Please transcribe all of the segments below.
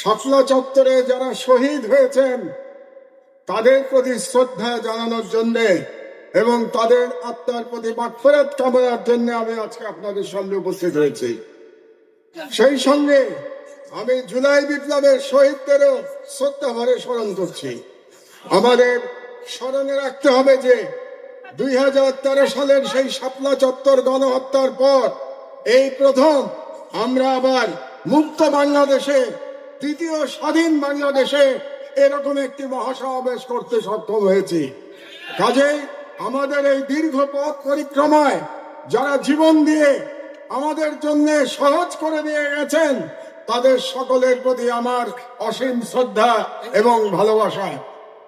শাপলা চত্বরে যারা শহীদ হয়েছেন, তাদের প্রতি শ্রদ্ধা জানানোর জন্য এবং তাদের আত্মার প্রতি মাগফিরাত কামনার জন্য আমি আজকে আপনাদের সামনে উপস্থিত হয়েছি। সেই সঙ্গে আমি জুলাই বিপ্লবের শহীদদেরও শ্রদ্ধা ভরে স্মরণ করছি। আমাদের স্মরণে রাখতে হবে যে দুই হাজার তেরো সালের সেই শাপলা চত্বর গণহত্যার পর এই প্রথম আমরা আবার মুক্ত বাংলাদেশে তৃতীয় স্বাধীন বাংলাদেশে এরকম একটি মহাসমাবেশ করতে সক্ষম হয়েছি। কাজেই আমাদের এই দীর্ঘ পথ পরিক্রমায় যারা জীবন দিয়ে আমাদের জন্য সহজ করে দিয়ে গেছেন, তাদের সকলের প্রতি আমার অসীম শ্রদ্ধা এবং ভালোবাসা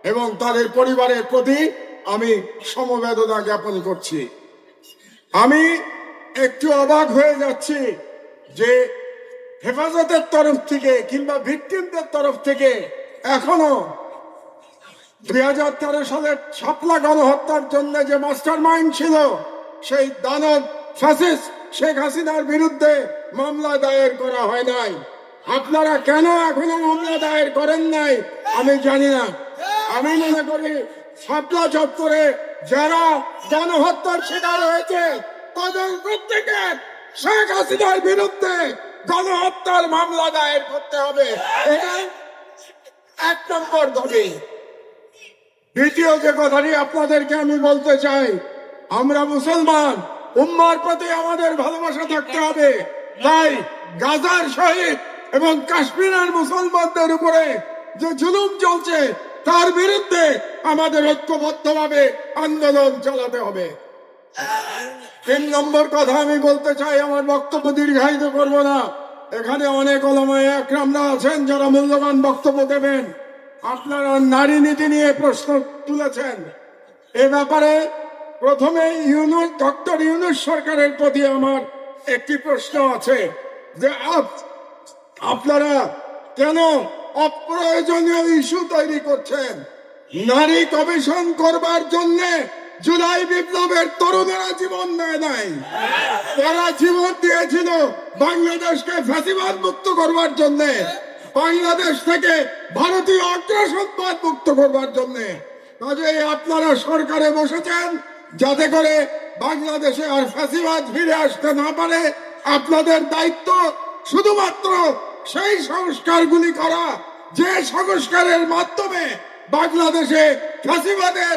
এবং তাদের পরিবারের প্রতি আমি সমবেদনা জ্ঞাপন করছি। আমি একটু অবাক হয়ে যাচ্ছি যে হেফাজতের তরফ থেকে কিংবা ভিকটিমদের তরফ থেকে এখনও দুই হাজার তেরো সালের ছাপলা গণহত্যার জন্য যে মাস্টার মাইন্ড ছিল, সেই দানব ফ্যাসিস শেখ হাসিনার বিরুদ্ধে মামলা দায়ের করা হয় নাই। আপনারা কেন এখনও মামলা দায়ের করেন নাই? আমি জানি না। আমি মনে করি শাপলা চত্বরে যারা গণহত্যার শিকার হয়েছে, তাদের প্রত্যেকের শেখ হাসিনার বিরুদ্ধে গণহত্যার মামলা দায়ের করতে হবে। এক নম্বর দাবি। দ্বিতীয় যে কথাটি আপনাদেরকে আমি বলতে চাই, আমরা মুসলমান, উম্মার প্রতি আমাদের ভালোবাসা থাকতে হবে। তাই গাজার শহীদ এবং কাশ্মীরের মুসলমানদের উপরে যে জুলুম চলছে, তার বিরুদ্ধে আমাদের ঐক্যবদ্ধভাবে আন্দোলন চালাতে হবে। তিন নম্বর কথা আমি বলতে চাই, আমার বক্তব্য দীর্ঘায়িত করব না। এখানে অনেক ওলামায় একরামরা আছেন, যারা মূল্যবান বক্তব্য দেবেন। আপনারা নারী নীতি নিয়ে প্রশ্ন তুলেছেন। এ ব্যাপারে প্রথমে ইউনুস, ডক্টর ইউনুস সরকারের প্রতি আমার একটি প্রশ্ন আছে যে, আপ- আপনারা কেন অপ্রয়োজনীয় ইস্যু তৈরি করছেন? নারী কমিশন করবার জন্য জুলাই বিপ্লবের তরুণেরা জীবন দেয় নাই। তারা জীবন দিয়েছিল বাংলাদেশকে ফ্যাসিবাদ মুক্ত করবার জন্য, বাংলাদেশ থেকে ভারতীয় অগ্রসম্পাদ মুক্ত করবার জন্য। কাজেই আপনারা সরকারে বসেছেন যাতে করে বাংলাদেশে আর ফ্যাসিবাদ ফিরে আসতে না পারে। আপনাদের দায়িত্ব শুধুমাত্র সেই সংস্কারগুলি করা, যে সংস্কারের মাধ্যমে বাংলাদেশে ফ্যাসিবাদের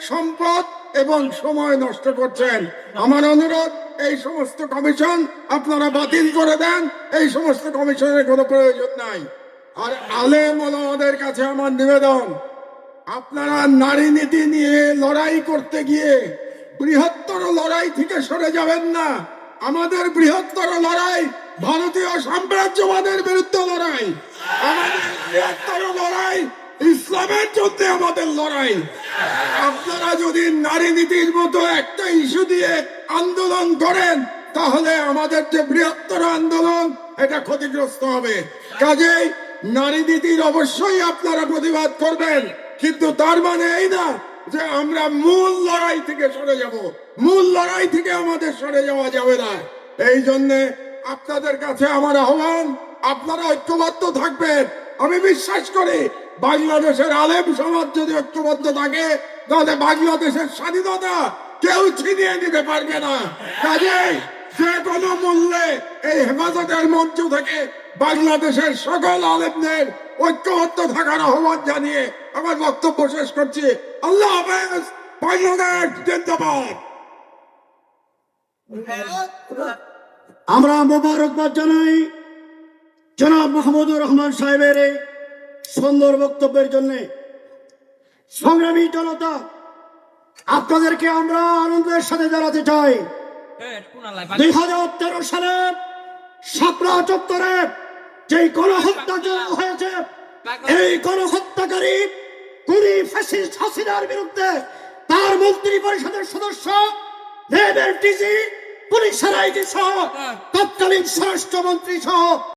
সম্পদ এবং সময় নষ্ট করছেন। আমার অনুরোধ, এই সমস্ত কমিশন আপনারা বাতিল করে দেন। এই সমস্ত কমিশনের কোনো প্রয়োজন নাই। আর আলেম ওলামাদের কাছে আমার নিবেদন, আপনারা নারী নীতি নিয়ে লড়াই করতে গিয়ে বৃহত্তর লড়াই থেকে সরে যাবেন না। আমাদের বৃহত্তর লড়াই ভারতীয় সাম্রাজ্যবাদের বিরুদ্ধে লড়াই। আমাদের বৃহত্তর লড়াই ইসলামের জন্য আমাদের লড়াই। আপনারা যদি নারী নীতির মতো একটা ইস্যু দিয়ে আন্দোলন করেন, তাহলে আমাদের যে বৃহত্তর আন্দোলন, এটা ক্ষতিগ্রস্ত হবে। কাজেই নারী নীতির অবশ্যই আপনারা প্রতিবাদ করবেন। কিন্তু তার মানে এই না যে আমরা মূল লড়াই থেকে সরে যাব। মূল লড়াই থেকে আমাদের সরে যাওয়া যাবে না। এই জন্যে আপনাদের কাছে আমার আহ্বান, আপনারা ঐক্যবদ্ধ থাকবেন। আমি বিশ্বাস করি বাংলাদেশের আলেম সমাজ যদি ঐক্যবদ্ধ থাকে, তাহলে বাংলাদেশের স্বাধীনতা কেউ ছিনিয়ে নিতে পারবে না। কাজেই যে কোনো মূল্যে এই হেফাজতের মঞ্চ থেকে বাংলাদেশের সকল আলেমদের ঐক্যবদ্ধ থাকার আহ্বান জানিয়ে আমার বক্তব্য শেষ করছি। আল্লাহ হাফেজ, বাংলাদেশ জিন্দাবাদ। আমরা মোবারকবাদ জানাই। জনাব মাহমুদুর রহমান সাহেবের সুন্দর বক্তব্যের জন্য সংগ্রামী জনতা আপনাদেরকে আমরা আনন্দের সাথে জানাতে চাই। দুই হাজার তেরো সালে শাপলা চত্বরে যে গণহত্যা হয়েছে এই গণহত্যাকারী কুড়ি ফ্যাসিস্ট হাসিনার বিরুদ্ধে তার মন্ত্রী পরিষদের সদস্য পুলিশের আইজি সহ তৎকালীন স্বরাষ্ট্রমন্ত্রী সহ